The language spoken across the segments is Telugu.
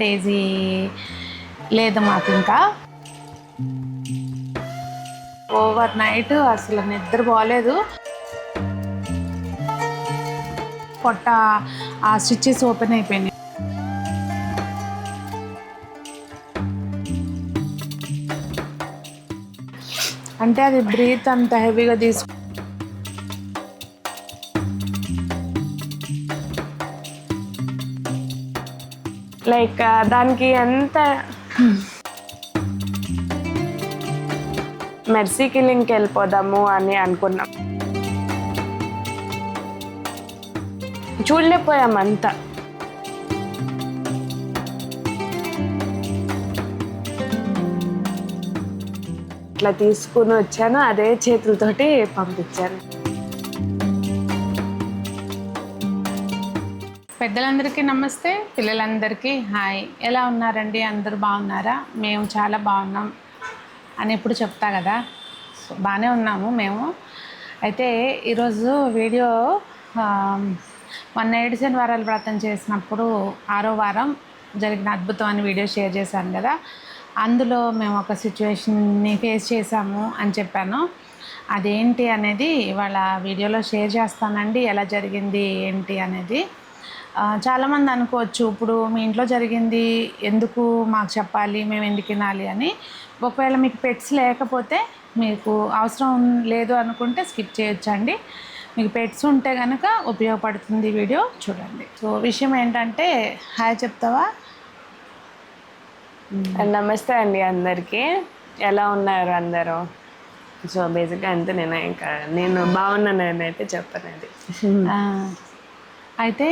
డేజీ లేదు మాకు ఇంకా. ఓవర్ నైట్ అసలు నిద్ర పోలేదు. పొట్ట ఆ స్విచ్చెస్ ఓపెన్ అయిపోయినాయి. అంటే అది బ్రీత్ అంత హెవీగా తీసుకు లైక్ uh, దానికి ఎంత మెర్సీ కిలింగ్కి వెళ్ళిపోదాము అని అనుకున్నాం. చూడలేకపోయాం అంతా. ఇట్లా తీసుకుని వచ్చాను అదే చేతులతోటి పంపించాను. పెద్దలందరికీ నమస్తే పిల్లలందరికీ హాయ్. ఎలా ఉన్నారండి? అందరూ బాగున్నారా? మేము చాలా బాగున్నాం అని ఎప్పుడు చెప్తా కదా. సో బాగానే ఉన్నాము మేము. అయితే ఈరోజు వీడియో వన్ మొన్న ఏడు శనివారాలు వ్రతం చేసినప్పుడు ఆరో వారం జరిగిన అద్భుతం అని వీడియో షేర్ చేశాను కదా. అందులో మేము ఒక సిచ్యువేషన్ని ఫేస్ చేశాము అని చెప్పాను. అదేంటి అనేది ఇవాళ వీడియోలో షేర్ చేస్తానండి. ఎలా జరిగింది ఏంటి అనేది. చాలామంది అనుకోవచ్చు ఇప్పుడు మీ ఇంట్లో జరిగింది ఎందుకు మాకు చెప్పాలి మేము ఎందుకు వినాలి అని. ఒకవేళ మీకు పెట్స్ లేకపోతే మీకు అవసరం లేదు అనుకుంటే స్కిప్ చేయొచ్చండి. మీకు పెట్స్ ఉంటే కనుక ఉపయోగపడుతుంది వీడియో చూడండి. సో విషయం ఏంటంటే హాయ్ చెప్తావా? నమస్తే అండి అందరికీ. ఎలా ఉన్నారు అందరూ? సో బేసిక్గా అంతే నేను ఇంకా నేను బాగున్నాను అయితే చెప్పను అది అయితే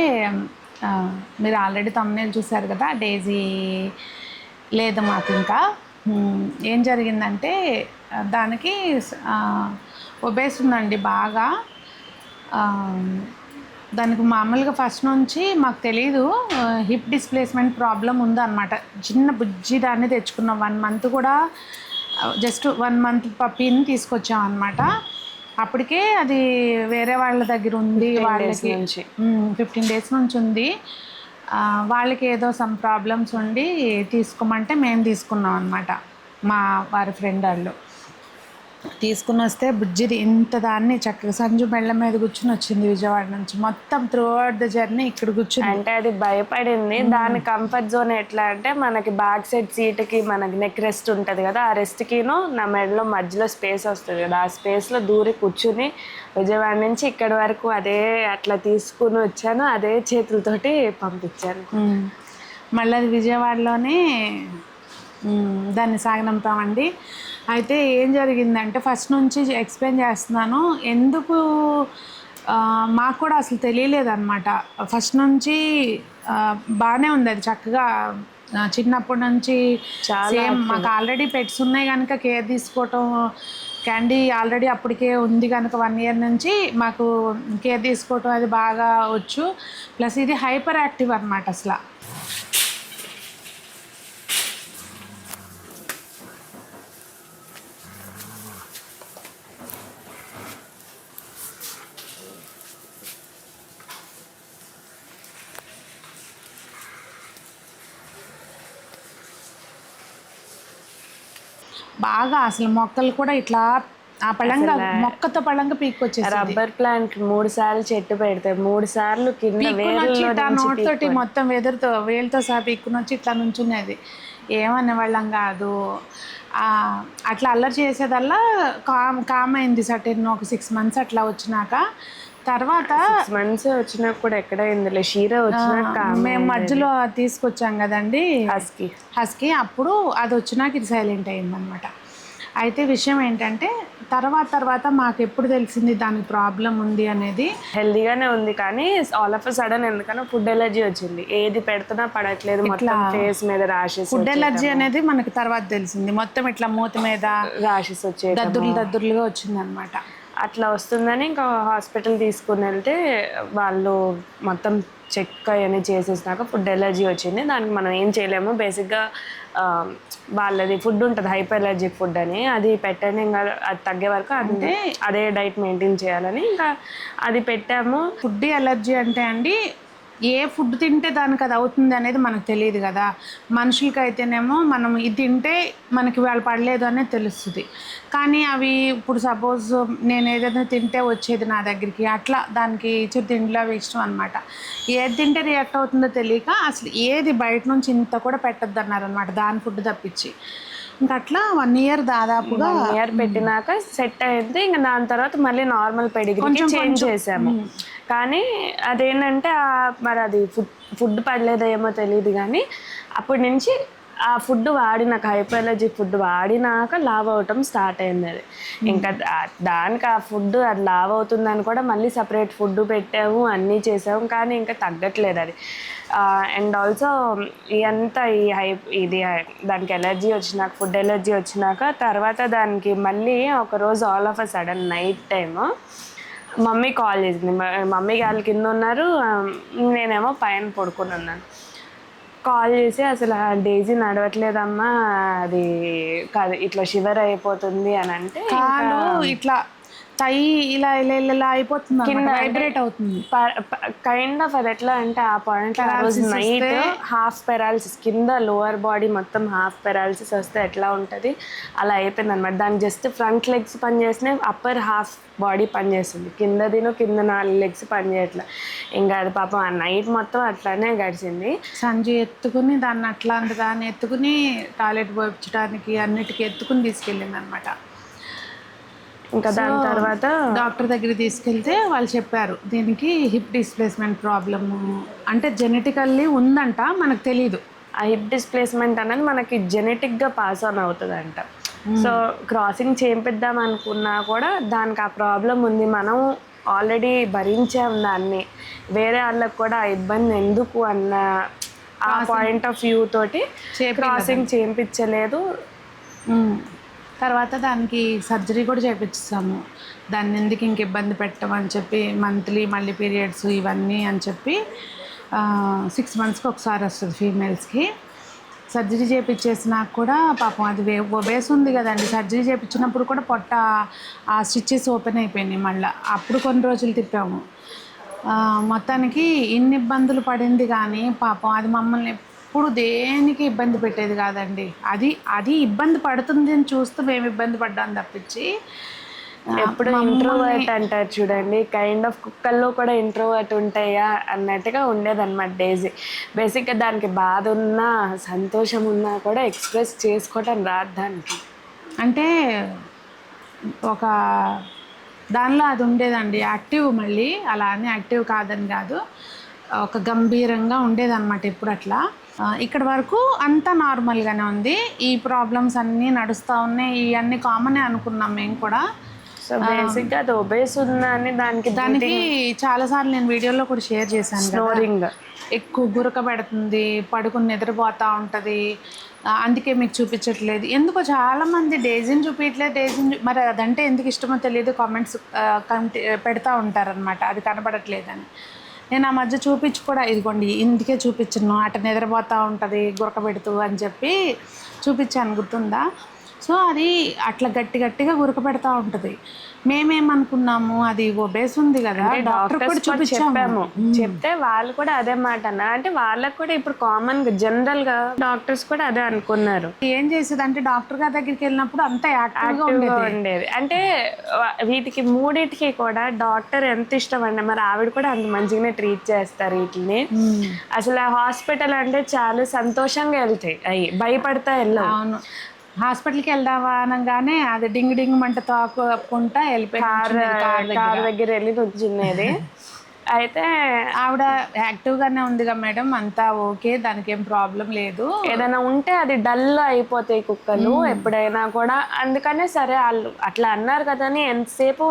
మీరు ఆల్రెడీ తమ్నేల్ చూశారు కదా డేజీ లేదు మాకు ఇంకా. ఏం జరిగిందంటే దానికి ఒబేస్ ఉందండి బాగా. దానికి మామూలుగా ఫస్ట్ నుంచి మాకు తెలియదు హిప్ డిస్ప్లేస్మెంట్ ప్రాబ్లం ఉందన్నమాట. చిన్న బుజ్జి దాన్ని తెచ్చుకున్నాం. వన్ మంత్ కూడా జస్ట్ వన్ మంత్ పప్పీని తీసుకొచ్చాం అనమాట అప్పటికే అది వేరే వాళ్ళ దగ్గర ఉంది వాళ్ళకి నుంచి. ఫిఫ్టీన్ డేస్ నుంచి ఉంది వాళ్ళకి ఏదో సమ్ ప్రాబ్లమ్స్ ఉండి తీసుకోమంటే మేము తీసుకున్నాం అనమాట మా వారి ఫ్రెండ్ వాళ్ళు తీసుకుని వస్తే బుజ్జిది ఇంత దాన్ని చక్కగా సంజు మెళ్ళ మీద కూర్చుని వచ్చింది విజయవాడ నుంచి. మొత్తం త్రూ అవుట్ ద జర్నీ ఇక్కడ కూర్చుని అంటే అది భయపడింది. దాని కంఫర్ట్ జోన్ ఎట్లా అంటే మనకి బ్యాక్ సైడ్ సీట్కి మనకి నెక్ రెస్ట్ ఉంటుంది కదా ఆ రెస్ట్కిను నా మెడలో మధ్యలో స్పేస్ వస్తుంది కదా. ఆ స్పేస్లో దూరి కూర్చుని విజయవాడ నుంచి ఇక్కడి వరకు అదే అట్లా తీసుకుని వచ్చాను. అదే చేతులతోటి పంపించాను. ఉమ్. మళ్ళీ అది విజయవాడలోనే ఉమ్, దాన్ని సాగనంపామండి. అయితే ఏం జరిగిందంటే ఫస్ట్ నుంచి ఎక్స్ప్లెయిన్ చేస్తున్నాను. ఎందుకు మాకు కూడా అసలు తెలియలేదన్నమాట. ఫస్ట్ నుంచి బాగానే ఉంది అది చక్కగా. చిన్నప్పటి నుంచి సేమ్ మాకు ఆల్రెడీ పెట్స్ ఉన్నాయి కనుక కేర్ తీసుకోవటం క్యాండీ ఆల్రెడీ అప్పటికే ఉంది కనుక వన్ ఇయర్ నుంచి మాకు కేర్ తీసుకోవటం అది బాగా వచ్చు. ప్లస్ ఇది హైపర్ యాక్టివ్ అనమాట అసలు. బాగా అసలు మొక్కలు కూడా ఇట్లా ఆ పళంగా మొక్కతో పళంగా పీక్కొచ్చేసి రబ్బర్ ప్లాంట్ మూడు సార్లు చెట్టు పెడితే మూడు సార్లు కింద నోట్ తోటి మొత్తం వెదరుతో వేలుతో సహా పీక్కుని వచ్చి ఇట్లా నుంచునేది. ఏమనేవాళ్ళం కాదు. అట్లా అల్లరి చేసేదల్లా కామ్ కామ్ అయింది సటన్ ఒక సిక్స్ మంత్స్ అట్లా వచ్చినాక. తర్వాత మంత్స్ వచ్చినప్పుడు ఎక్కడ ఇందులో షీర వచ్చినాక మేము మధ్యలో తీసుకొచ్చాం కదండి. హస్కి. హస్కి అప్పుడు అది వచ్చినాక ఇది సైలెంట్ అయిందనమాట అయితే విషయం ఏంటంటే తర్వాత తర్వాత మాకు ఎప్పుడు తెలిసింది దానికి ప్రాబ్లం ఉంది అనేది? హెల్దీగానే ఉంది కానీ ఆల్ ఆఫ్ సడన్ ఎందుకనో ఫుడ్ ఎలర్జీ వచ్చింది. ఏది పెడుతున్నా పడట్లేదు మొత్తం ఫేస్ మీద ర్యాషెస్ ఫుడ్ ఎలర్జీ అనేది మనకి తర్వాత తెలిసింది. మొత్తం ఇట్లా మూతి మీద ర్యాషెస్ వచ్చే దద్దుర్లు దద్దుర్లుగా వచ్చింది అనమాట అట్లా వస్తుందని ఇంకా హాస్పిటల్ తీసుకుని వెళ్తే వాళ్ళు మొత్తం చెక్ అవన్నీ చేసేసినాక ఫుడ్ ఎలర్జీ వచ్చింది. దానికి మనం ఏం చేయలేము. బేసిక్గా వాళ్ళది ఫుడ్ ఉంటుంది హైపర్ ఎలర్జిక్ ఫుడ్ అని. అది పెట్టండి ఇంకా అది తగ్గే వరకు అంటే అదే డైట్ మెయింటైన్ చేయాలని ఇంకా అది పెట్టాము. ఫుడ్ ఎలర్జీ అంటే అండి ఏ ఫుడ్ తింటే దానికి అది అవుతుంది అనేది మనకు తెలియదు కదా. మనుషులకి అయితేనేమో మనం ఇది తింటే మనకి వాళ్ళు పడలేదు అనేది తెలుస్తుంది. కానీ అవి ఇప్పుడు సపోజ్ నేను ఏదైనా తింటే వచ్చేది నా దగ్గరికి అట్లా దానికి ఇచ్చే తిండిలో అవి ఇష్టం అనమాట ఏది తింటే రియాక్ట్ అవుతుందో తెలియక అసలు ఏది బయట నుంచి ఇంత కూడా పెట్టద్దు అన్నారనమాట దాని ఫుడ్ తప్పించి. ఇంకా అట్లా వన్ ఇయర్ దాదాపుగా వన్ ఇయర్ పెట్టినాక సెట్ అయింది. ఇంకా దాని తర్వాత మళ్ళీ నార్మల్ పెడిగ్రీకి చేంజ్ చేసాము. కానీ అదేంటంటే మరి అది ఫుడ్ ఫుడ్ పడలేదో ఏమో తెలియదు కానీ అప్పటి నుంచి ఆ ఫుడ్ వాడినాక హైపర్లజీ ఫుడ్ వాడినాక లావ్ అవటం స్టార్ట్ అయింది అది. ఇంకా దానికి ఆ ఫుడ్ అది లావ్ అవుతుందని కూడా మళ్ళీ సపరేట్ ఫుడ్ పెట్టాము అన్నీ చేసాము కానీ ఇంకా తగ్గట్లేదు అది. అండ్ ఆల్సో ఇదంతా ఈ హై ఇది దానికి ఎలర్జీ వచ్చినాక ఫుడ్ ఎలర్జీ వచ్చినాక తర్వాత దానికి మళ్ళీ ఒక రోజు all of a sudden night time mummy call చేసింది. మమ్మీ వాళ్ళు కింద ఉన్నారు. నేనేమో పైన పడుకుని ఉన్నాను. కాల్ చేసి అసలు ఆ డేజీ నడవట్లేదమ్మా అది కాదు ఇట్లా షివర్ అయిపోతుంది అని అంటే ఇట్లా తై ఇలా ఇలా ఇలా అయిపోతుంది వైబ్రేట్ అవుతుంది. కైండ్ ఆఫ్ అది ఎట్లా అంటే ఆ పాయింట్ నైట్ హాఫ్ పెరాలసిస్ కింద లోవర్ బాడీ మొత్తం హాఫ్ పెరాలసిస్ వస్తే ఎట్లా ఉంటుంది? అలా అయిపోయింది అనమాట. దానికి జస్ట్ ఫ్రంట్ లెగ్స్ పనిచేసినాయి అప్పర్ హాఫ్ బాడీ పనిచేస్తుంది. కింద దిను కింద నాలుగు లెగ్స్ పనిచేయట్లా. ఇంకా అది పాపం ఆ నైట్ మొత్తం అట్లానే గడిచింది. సంజు ఎత్తుకుని దాన్ని అట్లా దాన్ని ఎత్తుకుని టాయిలెట్ పోయించడానికి అన్నిటికీ ఎత్తుకుని తీసుకెళ్ళింది అనమాట. ఇంకా దాని తర్వాత డాక్టర్ దగ్గరికి తీసుకెళ్తే వాళ్ళు చెప్పారు దీనికి హిప్ డిస్ప్లేస్మెంట్ ప్రాబ్లము అంటే జెనెటికల్లీ ఉందంట మనకు తెలీదు. ఆ హిప్ డిస్ప్లేస్మెంట్ అనేది మనకి జెనెటిక్గా పాస్ ఆన్ అవుతుంది అంట సో క్రాసింగ్ చేపిద్దాం అనుకున్నా కూడా దానికి ఆ ప్రాబ్లం ఉంది. మనం ఆల్రెడీ భరించాం దాన్ని. వేరే వాళ్ళకి కూడా ఆ ఇబ్బంది ఎందుకు అన్న ఆ పాయింట్ ఆఫ్ వ్యూ తోటి క్రాసింగ్ చేయించలేదు ఉమ్. తర్వాత దానికి సర్జరీ కూడా చేపించాము దాన్ని ఎందుకు ఇంక ఇబ్బంది పెట్టమని చెప్పి మంత్లీ మళ్ళీ పీరియడ్స్ ఇవన్నీ అని చెప్పి సిక్స్ మంత్స్కి ఒకసారి వస్తుంది ఫీమేల్స్కి సర్జరీ చేయించేసినాక కూడా పాపం అది వే ఒబేస్ ఉంది కదండి. సర్జరీ చేపించినప్పుడు కూడా పొట్ట ఆ స్టిచ్చెస్ ఓపెన్ అయిపోయినాయి మళ్ళీ. అప్పుడు కొన్ని రోజులు తిప్పాము. మొత్తానికి ఇన్ని ఇబ్బందులు పడింది కానీ పాపం అది మమ్మల్ని ఎప్పుడు దేనికి ఇబ్బంది పెట్టేది కాదండి. అది అది ఇబ్బంది పడుతుంది అని చూస్తూ మేము ఇబ్బంది పడ్డాం తప్పించి ఎప్పుడు ఇంట్రోవర్ట్ అంటారు చూడండి కైండ్ ఆఫ్ కుక్కల్లో కూడా ఇంట్రోవర్ట్ ఉంటాయా అన్నట్టుగా ఉండేదన్నమాట డేజీ బేసిక్గా దానికి బాధ ఉన్నా సంతోషం ఉన్నా కూడా ఎక్స్ప్రెస్ చేసుకోవటం రాదు దానికి. అంటే ఒక దానిలో అది ఉండేదండి. యాక్టివ్ మళ్ళీ అలా అని యాక్టివ్ కాదని కాదు. ఒక గంభీరంగా ఉండేదన్నమాట ఎప్పుడు అట్లా ఇక్కడ వరకు అంతా నార్మల్గానే ఉంది. ఈ ప్రాబ్లమ్స్ అన్నీ నడుస్తూ ఉన్నాయి. ఇవన్నీ కామనే అనుకున్నాం మేము కూడా. సో బేసిక్గా అది ఒబేస్ ఉందా అని దానికి దానికి చాలాసార్లు నేను వీడియోలో కూడా షేర్ చేశాను స్నోరింగ్ ఎక్కువ గురక పెడుతుంది పడుకుని నిద్రపోతూ ఉంటుంది. అందుకే మీకు చూపించట్లేదు. ఎందుకో చాలా మంది డేజిన్ చూపించట్లేదు డేజిన్ మరి అదంటే ఎందుకు ఇష్టమో తెలియదు. కామెంట్స్ కంటి పెడతా ఉంటారనమాట అది కనపడట్లేదని. నేను ఆ మధ్య చూపించి కూడా ఇదిగోండి ఇందుకే చూపించను. అట నిద్రపోతూ ఉంటుంది గురక పెడుతూ అని చెప్పి చూపించాను. గుర్తుందా? సో అది అట్లా గట్టి గట్టిగా గురక పెడతా ఉంటుంది. మేమేమనుకున్నాము? అది ఒబేస్ ఉంది కదా డాక్టర్ కూడా చూపించాము. చెప్పాము. చెప్తే వాళ్ళు కూడా అదే మాట అన్నారు. అంటే వాళ్ళకి కూడా ఇప్పుడు కామన్గా జనరల్గా డాక్టర్స్ కూడా అదే అనుకున్నారు. ఏం చేసేది? అంటే డాక్టర్ గారి దగ్గరికి వెళ్ళినప్పుడు అంతా గా ఉండేది. అంటే వీటికి మూడిటికి కూడా డాక్టర్ ఎంత ఇష్టం అండి మరి ఆవిడ కూడా అంత మంచిగానే ట్రీట్ చేస్తారు వీటిని. అసలు హాస్పిటల్ అంటే చాలా సంతోషంగా వెళ్తాయి. అవి భయపడతా అవును. హాస్పిటల్కి వెళ్దామా అనగానే అది డింగ్ డింగ్ మంట తాకుంటా వెళ్ళిపోయి కూర్చునేది కార్ దగ్గర. కార్ దగ్గర వెళ్ళి నుంచునేది అయితే ఆవిడ యాక్టివ్గానే ఉందిగా మేడం అంతా ఓకే దానికి ఏం ప్రాబ్లం లేదు. ఏదైనా ఉంటే అది డల్ అయిపోతాయి కుక్కలు ఎప్పుడైనా కూడా. అందుకనే సరే వాళ్ళు అట్లా అన్నారు కదా అని ఎంతసేపు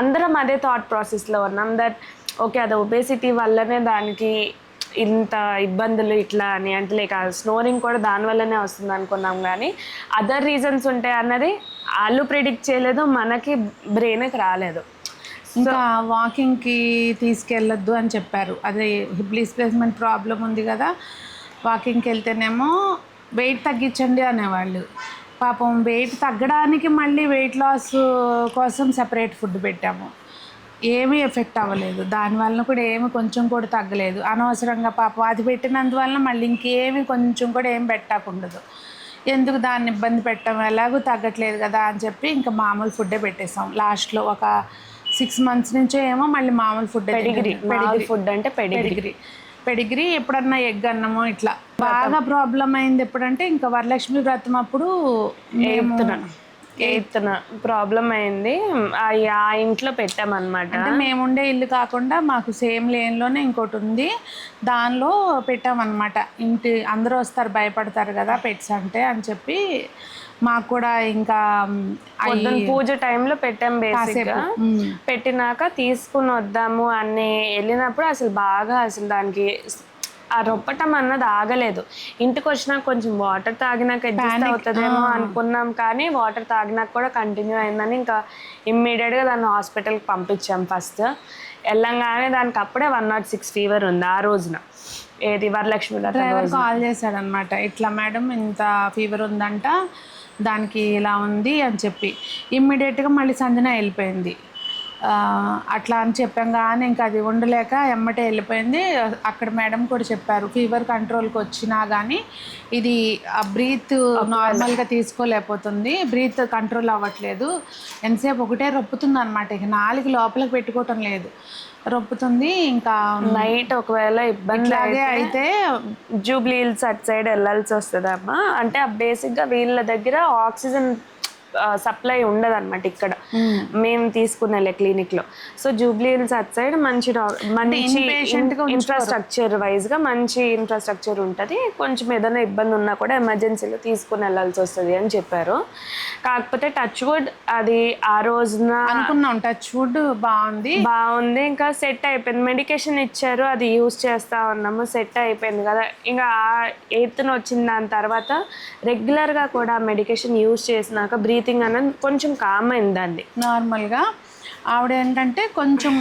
అందరం అదే థాట్ ప్రాసెస్లో ఉన్నాం. దట్ ఓకే అది ఒబేసిటీ వల్లనే దానికి ఇంత ఇబ్బందులు ఇట్లా అని అంటే లైక్ స్నోరింగ్ కూడా దానివల్లనే వస్తుంది అనుకున్నాం కానీ అదర్ రీజన్స్ ఉంటాయి అన్నది వాళ్ళు ప్రిడిక్ట్ చేయలేదు మనకి బ్రెయిన్కి రాలేదు. ఇంకా వాకింగ్కి తీసుకెళ్ళొద్దు అని చెప్పారు. అదే హిప్ డిస్ప్లేస్మెంట్ ప్రాబ్లం ఉంది కదా వాకింగ్కి వెళ్తేనేమో వెయిట్ తగ్గించండి అనేవాళ్ళు. పాపం వెయిట్ తగ్గడానికి మళ్ళీ వెయిట్ లాస్ కోసం సెపరేట్ ఫుడ్ పెట్టాము. ఏమీ ఎఫెక్ట్ అవ్వలేదు. దానివల్ల కూడా ఏమి కొంచెం కూడా తగ్గలేదు. అనవసరంగా పాపం అది పెట్టినందువల్ల మళ్ళీ ఇంకేమి కొంచెం కూడా ఏం పెట్టకుండదు ఎందుకు దాన్ని ఇబ్బంది పెట్టడం? ఎలాగూ తగ్గట్లేదు కదా అని చెప్పి ఇంకా మామూలు ఫుడ్డే పెట్టేసాం. లాస్ట్లో ఒక సిక్స్ మంత్స్ నుంచో ఏమో మళ్ళీ మామూలు ఫుడ్ పెడిగిరి. ఫుడ్ అంటే పెడిగిరి. పెడిగ్రీ. ఎప్పుడన్నా ఎగ్ అన్నమో ఇట్లా. బాగా ప్రాబ్లం అయింది ఎప్పుడంటే ఇంకా వరలక్ష్మి వ్రతం అప్పుడు మేము ఎయిత్ ప్రాబ్లం అయింది. ఆ ఇంట్లో పెట్టామన్నమాట. అంటే మేముండే ఇల్లు కాకుండా మాకు సేమ్ లేన్లోనే ఇంకోటి ఉంది. దానిలో పెట్టామన్నమాట. ఇంటి అందరూ వస్తారు భయపడతారు కదా పెట్స్ అంటే అని చెప్పి మాకు కూడా ఇంకా పూజ టైంలో పెట్టాం బేసిక్గా మ్, పెట్టినాక తీసుకుని వద్దాము అని వెళ్ళినప్పుడు అసలు బాగా అసలు దానికి ఆ రొప్పటం అన్నది ఆగలేదు. ఇంటికి వచ్చినాక కొంచెం వాటర్ తాగినాక అడ్జస్ట్ అవుతుందేమో అనుకున్నాం కానీ వాటర్ తాగినాక కూడా కంటిన్యూ అయిందని ఇంకా ఇమ్మీడియట్గా దాన్ని హాస్పిటల్కి పంపించాం ఫస్ట్. వెళ్ళంగానే దానికి అప్పుడే వన్ నాట్ సిక్స్ ఫీవర్ ఉంది ఆ రోజున. ఏది వరలక్ష్మి డ్రైవర్ కాల్ చేశాడనమాట ఇట్లా మేడం ఇంత ఫీవర్ ఉందంట దానికి ఇలా ఉంది అని చెప్పి. ఇమ్మీడియట్గా మళ్ళీ సంజన వెళ్ళిపోయింది. అట్లా అని చెప్పాం కానీ ఇంకా అది ఉండలేక ఎమ్మటే వెళ్ళిపోయింది. అక్కడ మేడం కూడా చెప్పారు ఫీవర్ కంట్రోల్కి వచ్చినా కానీ ఇది ఆ బ్రీత్ నార్మల్గా తీసుకోలేకపోతుంది బ్రీత్ కంట్రోల్ అవ్వట్లేదు. ఎంతసేపు ఒకటే రొప్పుతుంది అనమాట ఇక నాలుగు లోపలికి పెట్టుకోవటం లేదు. రొప్పుతుంది ఇంకా నైట్ ఒకవేళ ఇబ్బంది అయితే జూబ్లీ హిల్స్ అటు సైడ్ వెళ్ళాల్సి వస్తుంది అమ్మా అంటే ఆ బేసిక్గా వీళ్ళ దగ్గర ఆక్సిజన్ సప్లై ఉండదు అనమాట ఇక్కడ మేము తీసుకునే క్లినిక్లో సో జూబ్లీ హిల్స్ అటు సైడ్ మంచి మంచి ఇన్ఫ్రాస్ట్రక్చర్ వైజ్గా మంచి ఇన్ఫ్రాస్ట్రక్చర్ ఉంటుంది. కొంచెం ఏదైనా ఇబ్బంది ఉన్నా కూడా ఎమర్జెన్సీలో తీసుకుని వెళ్ళాల్సి వస్తుంది అని చెప్పారు. కాకపోతే టచ్ వుడ్ అది ఆ రోజున అనుకున్నాం. టచ్ వుడ్ బాగుంది. బాగుంది. ఇంకా సెట్ అయిపోయింది. మెడికేషన్ ఇచ్చారు. అది యూస్ చేస్తా ఉన్నాము. సెట్ అయిపోయింది కదా. ఇంకా ఎయిత్న వచ్చిన దాని తర్వాత రెగ్యులర్గా కూడా మెడికేషన్ యూస్ చేసినాక బ్రీతింగ్ అనేది కొంచెం కామ్ అయింది దాన్ని నార్మల్గా ఆవిడ ఏంటంటే కొంచెం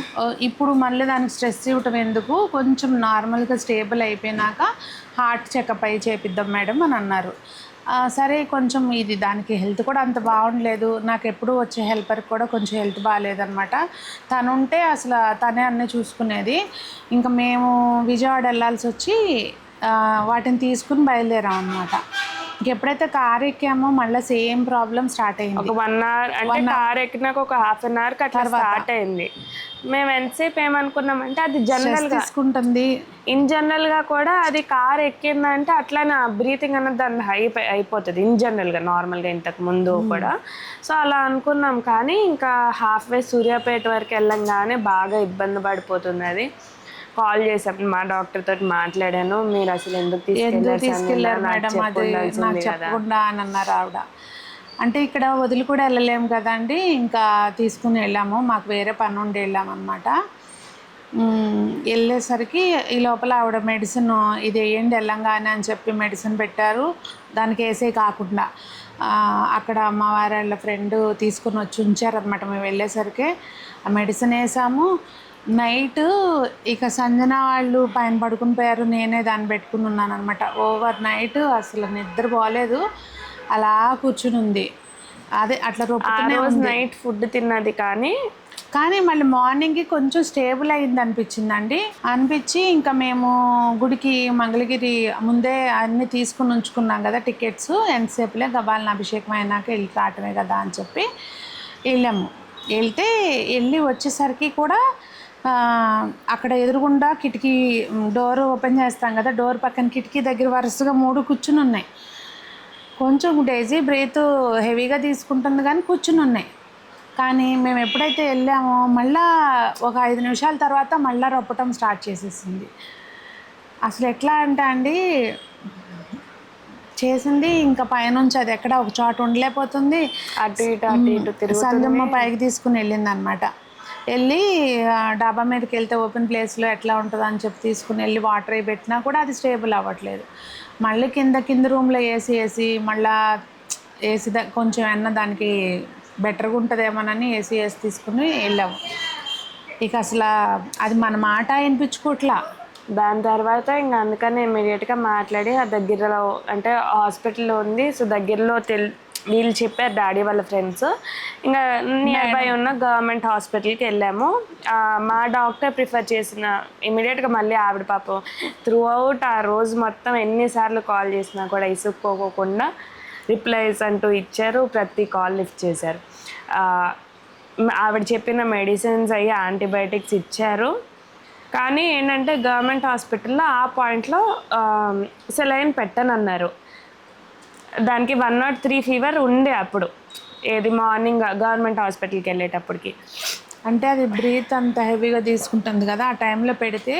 ఇప్పుడు మళ్ళీ దానికి స్ట్రెస్ ఇవ్వటం ఎందుకు? కొంచెం నార్మల్గా స్టేబుల్ అయిపోయినాక హార్ట్ చెకప్ అయి చేపిద్దాం మేడం అని అన్నారు. సరే కొంచెం ఇది దానికి హెల్త్ కూడా అంత బాగుండలేదు. నాకు ఎప్పుడు వచ్చే హెల్పర్కి కూడా కొంచెం హెల్త్ బాగాలేదనమాట తను ఉంటే అసలు తనే అన్నీ చూసుకునేది. ఇంకా మేము విజయవాడ వెళ్ళాల్సి వచ్చి వాటిని తీసుకుని బయలుదేరాం అనమాట ఇంకెప్పుడైతే కార్ ఎక్కామో మళ్ళీ సేమ్ ప్రాబ్లం స్టార్ట్ అయింది. ఒక వన్ అవర్ అంటే కార్ ఎక్కినాక ఒక హాఫ్ అన్ అవర్కి అట్లా స్టార్ట్ అయింది. మేము ఎంతసేపు ఏమనుకున్నామంటే అది జనరల్ తీసుకుంటుంది. ఇన్ జనరల్గా కూడా అది కార్ ఎక్కిందంటే అట్లానే బ్రీతింగ్ అన్నది దాని హై అయిపోతుంది ఇన్ జనరల్గా నార్మల్గా ఇంతకు ముందు కూడా. సో అలా అనుకున్నాం కానీ ఇంకా హాఫ్ వే సూర్యాపేట వరకు వెళ్ళంగానే బాగా ఇబ్బంది పడిపోతుంది అది. కాల్ చేసాం మా డాక్టర్ తోటి మాట్లాడాను. మీరు అసలు ఎందుకు ఎందుకు తీసుకెళ్ళారు మేడం? అది నాకు చెప్పకుండా అని అన్నారు ఆవిడ. అంటే ఇక్కడ వదిలి కూడా వెళ్ళలేము కదండి ఇంకా తీసుకుని వెళ్ళాము. మాకు వేరే పని ఉండి వెళ్ళామన్నమాట వెళ్ళేసరికి ఈ లోపల ఆవిడ మెడిసిన్ ఇది వేయండి వెళ్ళంగానే అని చెప్పి మెడిసిన్ పెట్టారు. దానికి వేసే కాకుండా. అక్కడ మా వారి వాళ్ళ ఫ్రెండ్ తీసుకుని వచ్చి ఉంచారనమాట మేము వెళ్ళేసరికి ఆ మెడిసిన్ వేసాము. నైట్ ఇక సంజన వాళ్ళు పైన పడుకుని పోయారు. నేనే దాన్ని పెట్టుకుని ఉన్నాను అనమాట ఓవర్ నైట్ అసలు నిద్ర పోలేదు. అలా కూర్చుని ఉంది. అదే అట్లా రోజు నైట్ ఫుడ్ తిన్నది కానీ కానీ మళ్ళీ మార్నింగ్కి కొంచెం స్టేబుల్ అయింది అనిపించిందండి. అనిపించి ఇంకా మేము గుడికి మంగళగిరి ముందే అన్నీ తీసుకుని ఉంచుకున్నాం కదా టికెట్స్. ఎంతసేపులే గబాలను అభిషేకం అయినాక వెళ్ళి రావటమే కదా అని చెప్పి వెళ్ళాము. వెళ్తే వెళ్ళి వచ్చేసరికి కూడా అక్కడ ఎదురుగుండా కిటికీ డోర్ ఓపెన్ చేస్తాం కదా డోర్ పక్కన కిటికీ దగ్గర వరుసగా మూడు కూర్చుని ఉన్నాయి. కొంచెం డైజీ బ్రీత్ హెవీగా తీసుకుంటుంది కానీ కూర్చుని ఉన్నాయి. కానీ మేము ఎప్పుడైతే వెళ్ళామో మళ్ళా ఒక ఐదు నిమిషాల తర్వాత మళ్ళా రొప్పటం స్టార్ట్ చేసేసింది. అసలు ఎట్లా అంటే అండి చేసింది ఇంకా పైనుంచి అది ఎక్కడ ఒక చోట ఉండలేకపోతుంది. అటు ఇటు అటు ఇటు సంజమ్మ పైకి తీసుకుని వెళ్ళింది అనమాట వెళ్ళి డాబా మీదకి వెళ్తే ఓపెన్ ప్లేస్లో ఎట్లా ఉంటుందో అని చెప్పి తీసుకుని వెళ్ళి వాటర్ అవి పెట్టినా కూడా అది స్టేబుల్ అవ్వట్లేదు. మళ్ళీ కింద కింద రూమ్లో ఏసీ వేసి మళ్ళా ఏసీ ద కొంచెం ఎన్న దానికి బెటర్గా ఉంటుందేమోనని ఏసీ వేసి తీసుకుని వెళ్ళాము ఇక అసలు అది మన మాట వినిపించుకోట్లా. దాని తర్వాత ఇంకా అందుకని ఇమీడియట్గా మాట్లాడి ఆ దగ్గరలో అంటే హాస్పిటల్లో ఉంది. సో దగ్గరలో తెల్ వీళ్ళు చెప్పారు డాడీ వాళ్ళ ఫ్రెండ్స్. ఇంకా నియర్ బై ఉన్న గవర్నమెంట్ హాస్పిటల్కి వెళ్ళాము. మా డాక్టర్ ప్రిఫర్ చేసిన ఇమీడియట్గా మళ్ళీ ఆవిడ పాపం త్రూ అవుట్ ఆ రోజు మొత్తం ఎన్నిసార్లు కాల్ చేసినా కూడా ఇసుక్కోకుండా రిప్లైస్ అంటూ ఇచ్చారు. ప్రతి కాల్ లిఫ్ట్ చేశారు. ఆవిడ చెప్పిన మెడిసిన్స్ అయ్యి యాంటీబయాటిక్స్ ఇచ్చారు. కానీ ఏంటంటే గవర్నమెంట్ హాస్పిటల్లో ఆ పాయింట్లో సెలైన్ పెట్టనన్నారు. దానికి వన్ నాట్ త్రీ ఫీవర్ ఉండే అప్పుడు. ఏది మార్నింగ్ గవర్నమెంట్ హాస్పిటల్కి వెళ్ళేటప్పటికి. అంటే అది బ్రీత్ అంత హెవీగా తీసుకుంటుంది కదా ఆ టైంలో పెడితే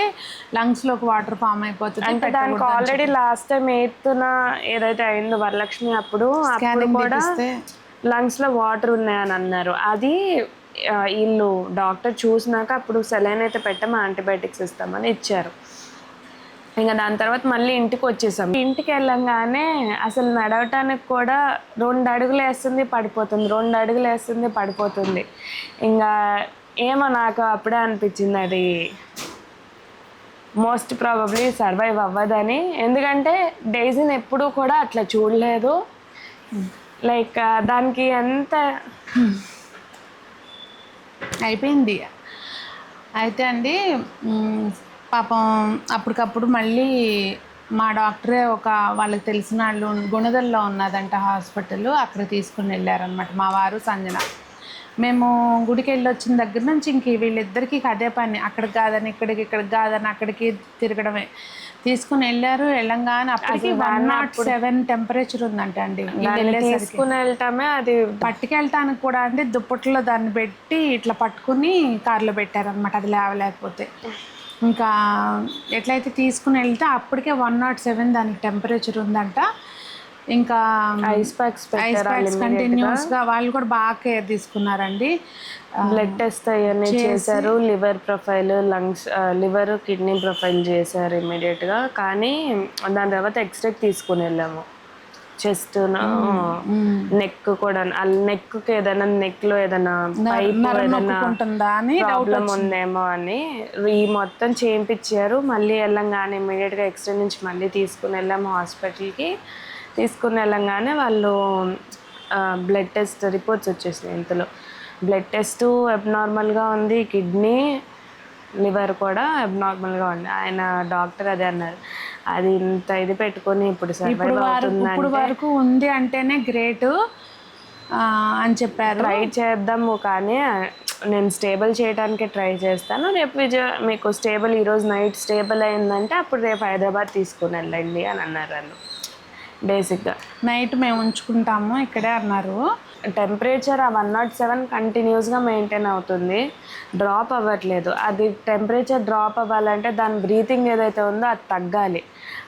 లంగ్స్లోకి వాటర్ ఫామ్ అయిపోతుంది అంటే దానికి ఆల్రెడీ లాస్ట్ టైం ఎయిత్న ఏదైతే అయిందో వరలక్ష్మి అప్పుడు కూడా తీపిస్తే లంగ్స్లో వాటర్ ఉన్నాయని అన్నారు. అది వీళ్ళు డాక్టర్ చూసినాక అప్పుడు సెలైన్ అయితే పెట్టాము యాంటీబయాటిక్స్ ఇస్తామని ఇచ్చారు. ఇంకా దాని తర్వాత మళ్ళీ ఇంటికి వచ్చేసాం. ఇంటికి వెళ్ళంగానే అసలు నడవటానికి కూడా రెండు అడుగులు వేస్తుంది పడిపోతుంది. రెండు అడుగులు వేస్తుంది పడిపోతుంది. ఇంకా ఏమో నాకు అప్పుడే అనిపించింది అది. మోస్ట్ ప్రాబబ్లీ సర్వైవ్ అవ్వదని. ఎందుకంటే డైజీని ఎప్పుడూ కూడా అట్లా చూడలేదు. లైక్ దానికి ఎంత అయిపోయింది. అయితే అండి పాపం అప్పటికప్పుడు మళ్ళీ మా డాక్టరే ఒక వాళ్ళకి తెలిసిన వాళ్ళు గుణదల్లో ఉన్నదంట హాస్పిటల్. అక్కడ తీసుకుని వెళ్ళారనమాట మా వారు సంజన. మేము గుడికి వెళ్ళి వచ్చిన దగ్గర నుంచి ఇంక వీళ్ళిద్దరికి అదే పని. అక్కడికి కాదని ఇక్కడికి ఇక్కడికి కాదని అక్కడికి తిరగడమే. తీసుకుని వెళ్ళారు. వెళ్ళంగానే అప్పటికి వన్ నాట్ సెవెన్ టెంపరేచర్ ఉందంట అండి. తీసుకుని వెళ్ళటమే అది పట్టుకెళ్ళటానికి కూడా అంటే దుప్పట్లో దాన్ని పెట్టి ఇట్లా పట్టుకుని కార్లో పెట్టారనమాట అది లేవలేకపోతే. ఇంకా ఎట్లయితే తీసుకుని వెళ్తే అప్పటికే వన్ నాట్ సెవెన్ దానికి టెంపరేచర్ ఉందంట. ఇంకా ఐస్ ప్యాక్స్ ఐస్ ప్యాక్స్ కంటిన్యూస్గా వాళ్ళు కూడా బాగా కేర్ తీసుకున్నారండి. బ్లడ్ టెస్ట్ అవన్నీ చేశారు liver profile lungs liver kidney profile చేశారు immediate గా. కానీ దాని తర్వాత ఎక్స్రే తీసుకుని వెళ్ళాము. చెస్ట్ నెక్ కూడా నెక్ ఏదైనా నెక్లో ఏదైనా పైప్ ప్రాబ్లం ఉందేమో అని ఈ మొత్తం చేయించారు మళ్ళీ వెళ్ళంగానే ఇమీడియట్గా ఎక్స్రే నుంచి మళ్ళీ తీసుకుని వెళ్ళాము హాస్పిటల్కి. తీసుకుని వెళ్ళంగానే వాళ్ళు బ్లడ్ టెస్ట్ రిపోర్ట్స్ వచ్చేసినాయి ఇంతలో. బ్లడ్ టెస్ట్ అబ్నార్మల్గా ఉంది కిడ్నీ లివర్ కూడా అబ్నార్మల్గా ఉంది. ఆయన డాక్టర్ అదే అన్నారు. అది ఇంత ఇది పెట్టుకొని ఇప్పుడు ఇప్పుడు ఇప్పుడు వరకు ఉంది అంటేనే గ్రేట్ అని చెప్పారు. ట్రై చేద్దాము కానీ నేను స్టేబుల్ చేయడానికి ట్రై చేస్తాను. రేపు విజయ మీకు స్టేబుల్ ఈరోజు నైట్ స్టేబుల్ అయిందంటే అప్పుడు రేపు హైదరాబాద్ తీసుకుని వెళ్ళండి అని అన్నారు వాళ్ళు. బేసిక్గా నైట్ మేము ఉంచుకుంటాము ఇక్కడే అన్నారు. టెంపరేచర్ ఆ వన్ నాట్ సెవెన్ కంటిన్యూస్గా మెయింటైన్ అవుతుంది. డ్రాప్ అవ్వట్లేదు. అది టెంపరేచర్ డ్రాప్ అవ్వాలంటే దాని బ్రీతింగ్ ఏదైతే ఉందో అది తగ్గాలి.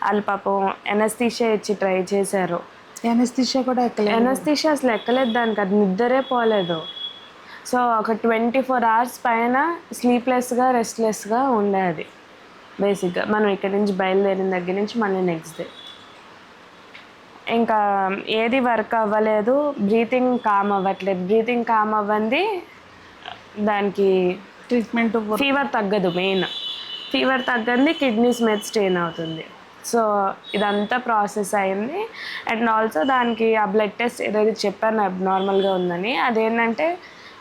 వాళ్ళు పాపం ఎనస్థీషియా ఇచ్చి ట్రై చేశారు. ఎనస్థిషియా కూడా ఎక్కలేదు. ఎనస్థీషియా అసలు ఎక్కలేదు దానికి అది నిద్రే పోలేదు. సో ఒక ట్వంటీ ఫోర్ అవర్స్ పైన స్లీప్లెస్గా రెస్ట్లెస్గా ఉండేది బేసిక్గా మనం ఇక్కడ నుంచి బయలుదేరిన దగ్గర నుంచి మళ్ళీ నెక్స్ట్ డే ఇంకా ఏది వర్క్ అవ్వలేదు బ్రీతింగ్ కామ్ అవ్వట్లేదు. బ్రీతింగ్ కామ్ అవ్వంది దానికి ట్రీట్మెంట్ ఫీవర్ తగ్గదు మెయిన్ ఫీవర్ తగ్గంది కిడ్నీస్ మీద స్టెయిన్ అవుతుంది. సో ఇదంతా ప్రాసెస్ అయింది. అండ్ ఆల్సో దానికి ఆ బ్లడ్ టెస్ట్ ఏదైతే చెప్పాను అబ్నార్మల్గా ఉందని అదేంటంటే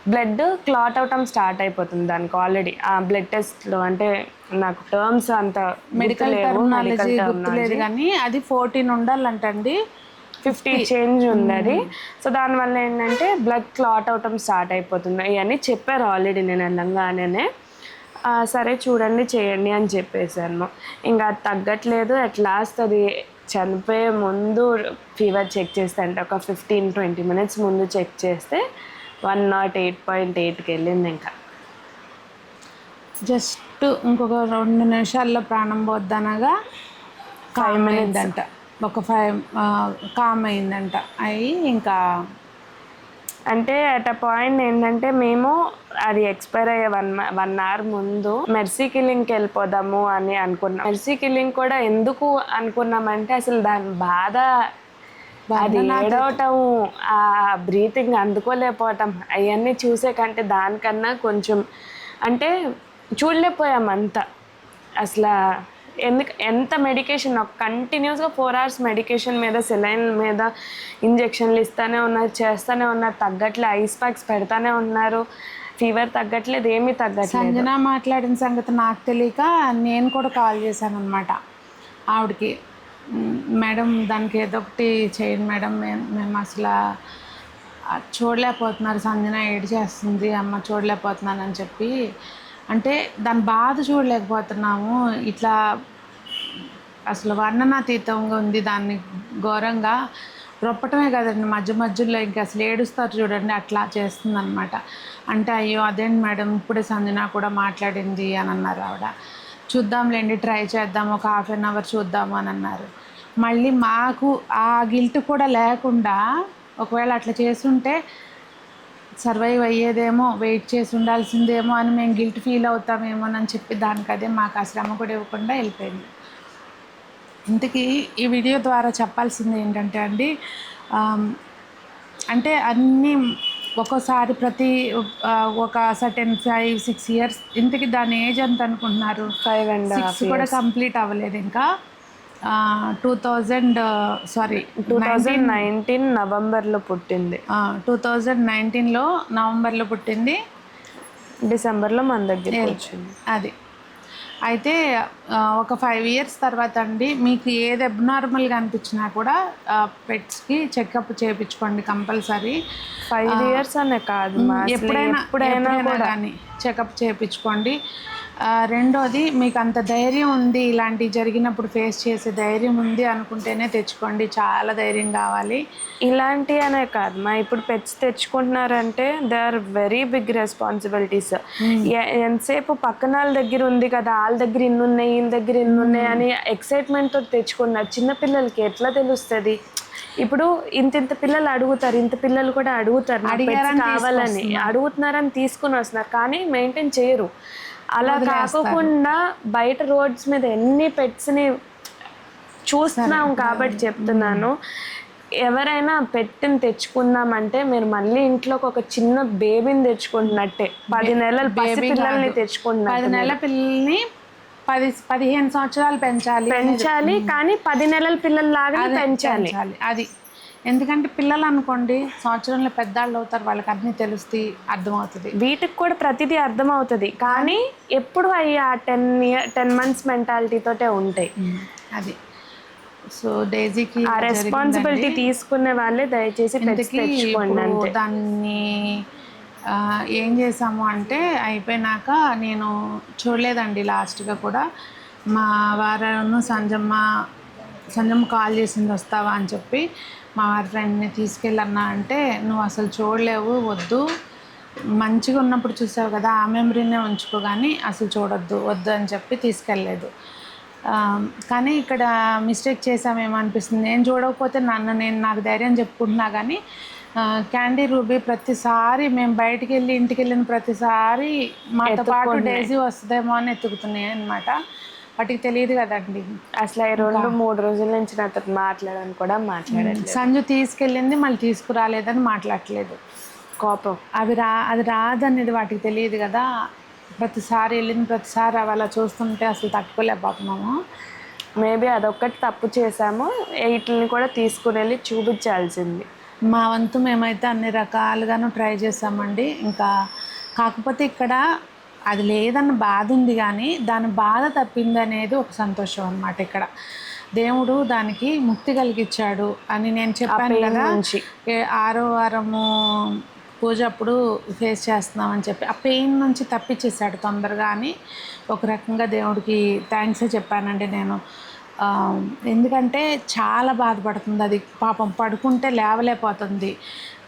బ్లడ్ క్లాట్ అవటం స్టార్ట్ అయిపోతుంది దానికి ఆల్రెడీ ఆ బ్లడ్ టెస్ట్లో అంటే నాకు టర్మ్స్ అంత మెడికల్ గుర్తులేదు కానీ అది ఫోర్టీన్ ఉండాలంటండి. ఫిఫ్టీ చేంజ్ ఉంది అది సో దానివల్ల ఏంటంటే బ్లడ్ క్లాట్ అవటం స్టార్ట్ అయిపోతుంది. ఇవన్నీ చెప్పారు ఆల్రెడీ నేను వెళ్ళంగానే ఆ, సరే చూడండి చేయండి అని చెప్పేసాను ఇంకా అది తగ్గట్లేదు. అట్ లాస్ట్ అది చనిపోయే ముందు ఫీవర్ చెక్ చేస్తే అంటే ఒక ఫిఫ్టీన్ ట్వంటీ మినిట్స్ ముందు చెక్ చేస్తే వన్ నాట్ ఎయిట్ పాయింట్ ఎయిట్కి వెళ్ళింది ఇంకా. జస్ట్ ఇంకొక రెండు నిమిషాల్లో ప్రాణం పోద్దనగా అయిందంట. ఒక ఫైవ్ కామ్ అయిందంట. అయ్యి ఇంకా అంటే అట్ అ పాయింట్ ఏంటంటే మేము అది ఎక్స్పైర్ అయ్యే వన్ వన్ అవర్ ముందు మెర్సీ కిల్లింగ్కి వెళ్ళిపోదాము అని అనుకున్నాం. మెర్సీ కిల్లింగ్ కూడా ఎందుకు అనుకున్నామంటే అసలు దాని బాధ అది ఏడవటం ఆ బ్రీతింగ్ అందుకోలేకపోవటం అవన్నీ చూసే కంటే దానికన్నా కొంచెం అంటే చూడలేకపోయాం అంతా. అసలు ఎందుకు ఎంత మెడికేషన్ కంటిన్యూస్గా ఫోర్ అవర్స్ మెడికేషన్ మీద సెలైన్ మీద ఇంజెక్షన్లు ఇస్తూనే ఉన్నారు చేస్తూనే ఉన్నారు తగ్గట్లే ఐస్ ప్యాక్స్ పెడతానే ఉన్నారు. ఫీవర్ తగ్గట్లేదు ఏమీ తగ్గట్లేదు. సంజన మాట్లాడిన సంగతి నాకు తెలియక నేను కూడా కాల్ చేశాను అనమాట ఆవిడకి మేడం దానికి ఏదో ఒకటి చేయండి మేడం మేము మేము అసలు చూడలేకపోతున్నారు. సంజన ఏడు చేస్తుంది అమ్మ చూడలేకపోతున్నాను అని చెప్పి అంటే దాని బాధ చూడలేకపోతున్నాము. ఇట్లా అసలు వర్ణనాతీతంగా ఉంది దాన్ని ఘోరంగా. రొప్పటమే కదండి మధ్య మధ్యలో ఇంకా అసలు ఏడుస్తారు చూడండి అట్లా చేస్తుందనమాట అంటే అయ్యో అదేంటి మేడం ఇప్పుడే సంజన కూడా మాట్లాడింది అని అన్నారు ఆవిడ. చూద్దాంలేండి ట్రై చేద్దాం ఒక హాఫ్ అన్ అవర్ చూద్దాము అని అన్నారు. మళ్ళీ మాకు ఆ గిల్ట్ కూడా లేకుండా ఒకవేళ అట్లా చేస్తుంటే సర్వైవ్ అయ్యేదేమో వెయిట్ చేసి ఉండాల్సిందేమో అని మేము గిల్ట్ ఫీల్ అవుతామేమో అని చెప్పి దానికి అదే మాకు ఆ శ్రమ కూడా ఇవ్వకుండా వెళ్ళిపోయింది. ఇంతకీ ఈ వీడియో ద్వారా చెప్పాల్సింది ఏంటంటే అండి అంటే అన్నీ ఒక్కోసారి ప్రతి ఒక సర్టెన్ ఫైవ్ సిక్స్ ఇయర్స్ ఇంతకీ దాని ఏజ్ ఎంత అనుకుంటున్నారు? ఫైవ్ అండ్ సిక్స్ కూడా కంప్లీట్ అవ్వలేదు ఇంకా? Two thousand sorry two thousand nineteen నవంబర్లో పుట్టింది. టూ థౌజండ్ నైన్టీన్లో నవంబర్లో పుట్టింది. డిసెంబర్లో మన దగ్గర వచ్చింది. అది. అయితే ఒక ఫైవ్ ఇయర్స్ తర్వాత అండి మీకు ఏది అబ్నార్మల్గా అనిపించినా కూడా పెట్స్కి చెకప్ చేయించుకోండి కంపల్సరీ ఫైవ్ ఇయర్స్ అనే కాదు ఎప్పుడైనా ఎప్పుడైనా కానీ చెకప్ చేయించుకోండి రెండోది మీకు అంత ధైర్యం ఉంది ఇలాంటివి జరిగినప్పుడు ఫేస్ చేసే ధైర్యం ఉంది అనుకుంటేనే తెచ్చుకోండి. చాలా ధైర్యం కావాలి. ఇలాంటి అనే కాదు. మా ఇప్పుడు pets తెచ్చుకుంటున్నారంటే they are very big responsibilities. ఎంతసేపు పక్కన వాళ్ళ దగ్గర ఉంది కదా వాళ్ళ దగ్గర ఇన్ని ఉన్నాయి వీళ్ళ దగ్గర ఇన్ని ఉన్నాయి అని ఎక్సైట్మెంట్ తోటి తెచ్చుకున్నారు చిన్న పిల్లలకి ఎట్లా తెలుస్తుంది? ఇప్పుడు ఇంత ఇంత పిల్లలు అడుగుతారు ఇంత పిల్లలు కూడా అడుగుతారు కావాలని. అడుగుతున్నారని తీసుకుని వస్తున్నారు. కానీ మెయింటైన్ చేయరు. అలా కాకుండా బయట రోడ్స్ మీద ఎన్ని pets ని చూస్తున్నాం కాబట్టి చెప్తున్నాను. ఎవరైనా పెట్టిని తెచ్చుకుందామంటే మీరు మళ్ళీ ఇంట్లోకి ఒక చిన్న బేబీని తెచ్చుకుంటున్నట్టే. పది నెలల పసి పిల్లల్ని తెచ్చుకుంటున్నారు పది నెలల పిల్లల్ని పది పదిహేను సంవత్సరాలు పెంచాలి పెంచాలి కానీ పది నెలల పిల్లల్లాగా పెంచాలి. అది ఎందుకంటే పిల్లలు అనుకోండి సంవత్సరంలో పెద్దాళ్ళు అవుతారు వాళ్ళకి అన్నీ తెలుస్తాయి అర్థమవుతుంది. వీటికి కూడా ప్రతిదీ అర్థమవుతుంది. కానీ ఎప్పుడు అవి ఆ ten year ten months mentality తోటే ఉంటాయి. అది. సో డైజీకి ఆ రెస్పాన్సిబిలిటీ తీసుకునే వాళ్ళే దయచేసి తెచ్చుకోండి దాన్ని ఏం చేసాము అంటే అయిపోయినాక నేను చూడలేదండి లాస్ట్గా కూడా. మా వారను సంజమ్మ సంజమ్మ కాల్ చేసింది వస్తావా అని చెప్పి. మా వారి ఫ్రెండ్ని తీసుకెళ్ళన్నా అంటే నువ్వు అసలు చూడలేవు వద్దు. మంచిగా ఉన్నప్పుడు చూసావు కదా ఆ మెమరీనే ఉంచుకో కానీ అసలు చూడొద్దు వద్దు అని చెప్పి తీసుకెళ్ళలేదు. కానీ ఇక్కడ మిస్టేక్ చేసామేమో అనిపిస్తుంది నేను చూడకపోతే నన్ను నేను నాకు ధైర్యం చెప్పుకుంటున్నా కానీ క్యాండీ రూబీ ప్రతిసారి మేము బయటికి వెళ్ళి ఇంటికి వెళ్ళిన ప్రతిసారి మాతో పాటు డైజీ వస్తుందేమో అని ఎత్తుకుతున్నాయి అనమాట వాటికి తెలియదు కదండి. అసలు ఈ రెండు మూడు రోజుల నుంచి నాతో మాట్లాడని కూడా మాట్లాడలేదు సంజు తీసుకెళ్ళింది మళ్ళీ తీసుకురాలేదని మాట్లాడట్లేదు. కోపం. అవి రా అది రాదనేది వాటికి తెలియదు కదా. ప్రతిసారి వెళ్ళిన ప్రతిసారి అవి అలా చూస్తుంటే అసలు తట్టుకోలేకపోతున్నాము. మేబీ అదొక్కటి తప్పు చేసాము వీటిని కూడా తీసుకుని వెళ్ళి చూపించాల్సింది. మా వంతు మేమైతే అన్ని రకాలుగాను ట్రై చేసామండి ఇంకా కాకపోతే ఇక్కడ అది లేదన్న బాధ ఉంది కానీ దాని బాధ తప్పింది అనేది ఒక సంతోషం అన్నమాట ఇక్కడ. దేవుడు దానికి ముక్తి కలిగించాడు అని నేను చెప్పాను కదా. ఆరో వారము పూజ అప్పుడు ఫేస్ చేస్తున్నామని చెప్పి ఆ పెయిన్ నుంచి తప్పించేశాడు తొందరగా అని ఒక రకంగా దేవుడికి థ్యాంక్సే చెప్పానండి నేను. ఎందుకంటే చాలా బాధపడుతుంది. అది పాపం పడుకుంటే లేవలేకపోతుంది.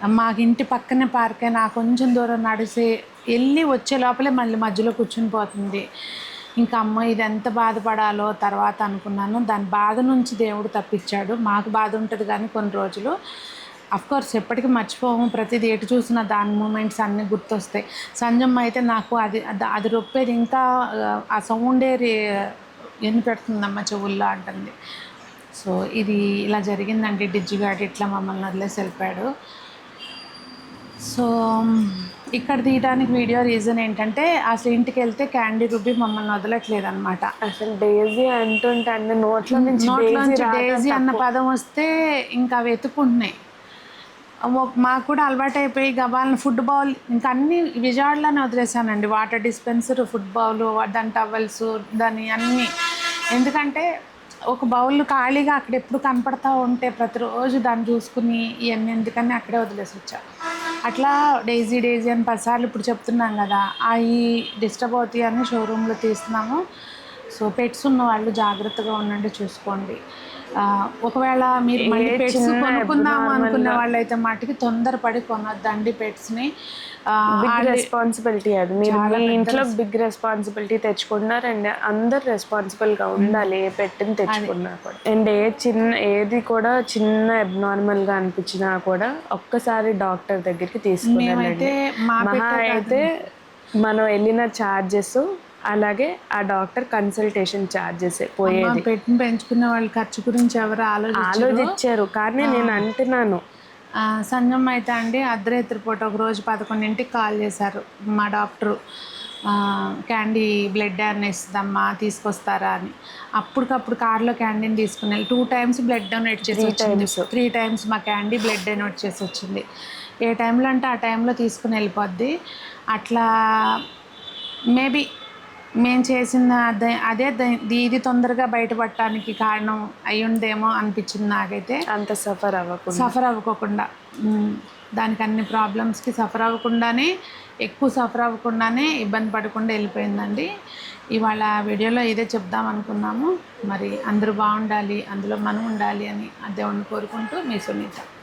మాకు ఇంటి పక్కనే పార్కే నాకు కొంచెం దూరం నడిసి వెళ్ళి వచ్చే లోపలే మళ్ళీ మధ్యలో కూర్చుని పోతుంది. ఇంకా అమ్మ ఇది ఎంత బాధపడాలో తర్వాత అనుకున్నాను. దాని బాధ నుంచి దేవుడు తప్పించాడు. మాకు బాధ ఉంటుంది కానీ కొన్ని రోజులు. కోర్స్ ఎప్పటికీ మర్చిపోము. ప్రతిది ఎటు చూసినా దాని మూమెంట్స్ అన్నీ గుర్తొస్తాయి. సంజమ్మ అయితే నాకు అది అది- రొప్పేది ఇంకా ఆ, సౌండే రే- ఎన్ని పెడుతుందమ్మ చెవుల్లో అంటుంది. సో ఇది ఇలా జరిగిందండి డిజ్జిగాడు ఇట్లా మమ్మల్ని వదిలేసి వెళ్ళిపోయాడు. సో ఇక్కడ తీయడానికి వీడియో రీజన్ ఏంటంటే అసలు ఇంటికి వెళ్తే క్యాండీ రుబ్బి మమ్మల్ని వదలట్లేదు అనమాట అసలు డేజీ అంటుంటే నోట్ల నుంచి నోట్లోంచి డేజీ డేజీ అన్న పదం వస్తే ఇంకా వెతుకుంటున్నాయి. మాకు కూడా అలవాటు అయిపోయి గబాలను ఫుడ్ బౌల్ ఇంకా అన్ని విజయవాడలోనే వదిలేసానండి వాటర్ డిస్పెన్సర్ ఫుడ్ బౌల్ దాని టవల్స్ దాని అన్నీ. ఎందుకంటే ఒక బౌల్ ఖాళీగా అక్కడ ఎప్పుడు కనపడతా ఉంటే ప్రతిరోజు దాన్ని చూసుకుని ఇవన్నీ ఎందుకని అక్కడే వదిలేసి వచ్చా. అట్లా డైజీ డైజీ అని పదిసార్లు ఇప్పుడు చెప్తున్నాం కదా అవి డిస్టర్బ్ అవుతాయి అని షోరూంలో తీస్తున్నాము. సో పెట్స్ ఉన్న వాళ్ళు జాగ్రత్తగా ఉండండి చూసుకోండి. ఒకవేళ మీరు మళ్ళీ పెట్స్ కొనుక్కుందాము అనుకునే వాళ్ళైతే మటుకి తొందరపడి కొనొద్దండి పెట్స్ని. బిగ్ రెస్పాన్సిబిలిటీ అది. మీరు మీ ఇంట్లో బిగ్ రెస్పాన్సిబిలిటీ తెచ్చుకున్నారండి. అందరు రెస్పాన్సిబుల్గా ఉండాలి. ఏ పెట్టిన తెచ్చుకున్నా కూడా. అండ్ ఏ చిన్న ఏది కూడా చిన్న అబ్నార్మల్గా అనిపించినా కూడా ఒక్కసారి డాక్టర్ దగ్గరికి తీసుకుని మేమైతే మా మహా అయితే మనం వెళ్ళిన ఛార్జెస్ అలాగే ఆ డాక్టర్ కన్సల్టేషన్ ఛార్జెస్ పోయే మా పెట్టిని పెంచుకునే వాళ్ళ ఖర్చు గురించి ఎవరు ఆలోచించారు? కానీ నేను అంటున్నాను. ఆ, సంజమ్ అయితే అండి అర్ధరాత్రి పూట ఒక రోజు పదకొండింటికి కాల్ చేశారు మా డాక్టరు. క్యాండీ బ్లడ్ డొనేట్ ఇస్తుందమ్మా తీసుకొస్తారా అని. అప్పటికప్పుడు కార్లో క్యాండీని తీసుకుని వెళ్ళి టూ టైమ్స్ బ్లడ్ డొనేట్ చేసి వచ్చింది. త్రీ టైమ్స్ మా క్యాండీ బ్లడ్ డొనేట్ చేసి వచ్చింది. ఏ టైంలో అంటే ఆ టైంలో తీసుకుని వెళ్ళిపోద్ది. అట్లా మేబీ మేము చేసిన అదే అదే ద- ఇది తొందరగా బయటపడటానికి కారణం అయ్యుందేమో అనిపించింది నాకైతే. అంత సఫర్ అవ్వకుండా. సఫర్ అవ్వకోకుండా. దానికి అన్ని ప్రాబ్లమ్స్కి సఫర్ అవ్వకుండానే ఎక్కువ సఫర్ అవ్వకుండానే ఇబ్బంది పడకుండా వెళ్ళిపోయిందండి. ఇవాళ వీడియోలో ఇదే చెప్దాం అనుకున్నాము. మరి అందరూ బాగుండాలి అందులో మనం ఉండాలి అని దేవుణ్ణి కోరుకుంటూ మీ సునీత.